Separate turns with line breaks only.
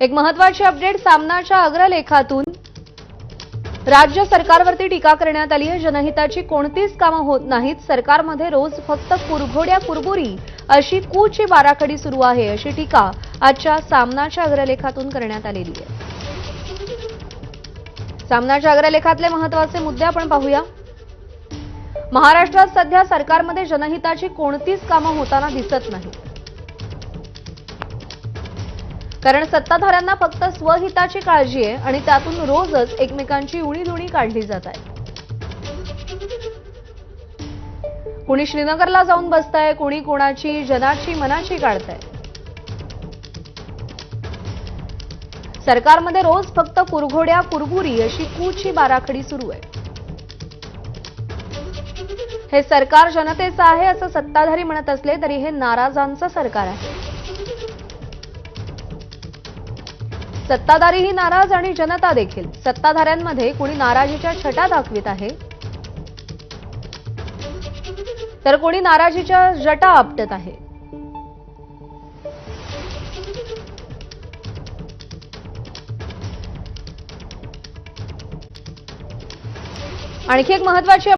एक महत्वाची अपडेट सामनाच्या अग्रलेखातून. राज्य सरकारवरती टीका करण्यात आली आहे. जनहिताची कोणतीच कामं होत नाहीत. सरकारमध्ये रोज फक्त कुरघोड्या कुरबुरी अशी कूची बाराखडी सुरू आहे अशी टीका आजच्या सामनाच्या अग्रलेखातून करण्यात आलेली आहे. सामनाच्या अग्रलेखातले महत्त्वाचे मुद्दे आपण पाहूया. महाराष्ट्रात सध्या सरकारमध्ये जनहिताची कोणतीच कामं होताना दिसत नाही कारण सत्ताधाऱ्यांना फक्त स्वहिताची काळजी आहे आणि त्यातून रोजच एकमेकांची उणीधुणी काढली जात आहे. कुणी श्रीनगरला जाऊन बसताय कुणी कोणाची जनाची मनाची काढताय. सरकारमध्ये रोज फक्त कुरघोड्या कुरबुरी अशी कूची बाराखडी सुरू आहे. हे सरकार जनतेचं आहे असं सत्ताधारी म्हणत असले तरी हे नाराजांचं सरकार आहे. सत्ताधारीही नाराज आणि जनता देखील. सत्ताधाऱ्यांमध्ये कुणी नाराजीच्या छटा दाखवित आहे? तर कोणी नाराजीच्या जटा आपटत आहे? आणखी एक महत्वाची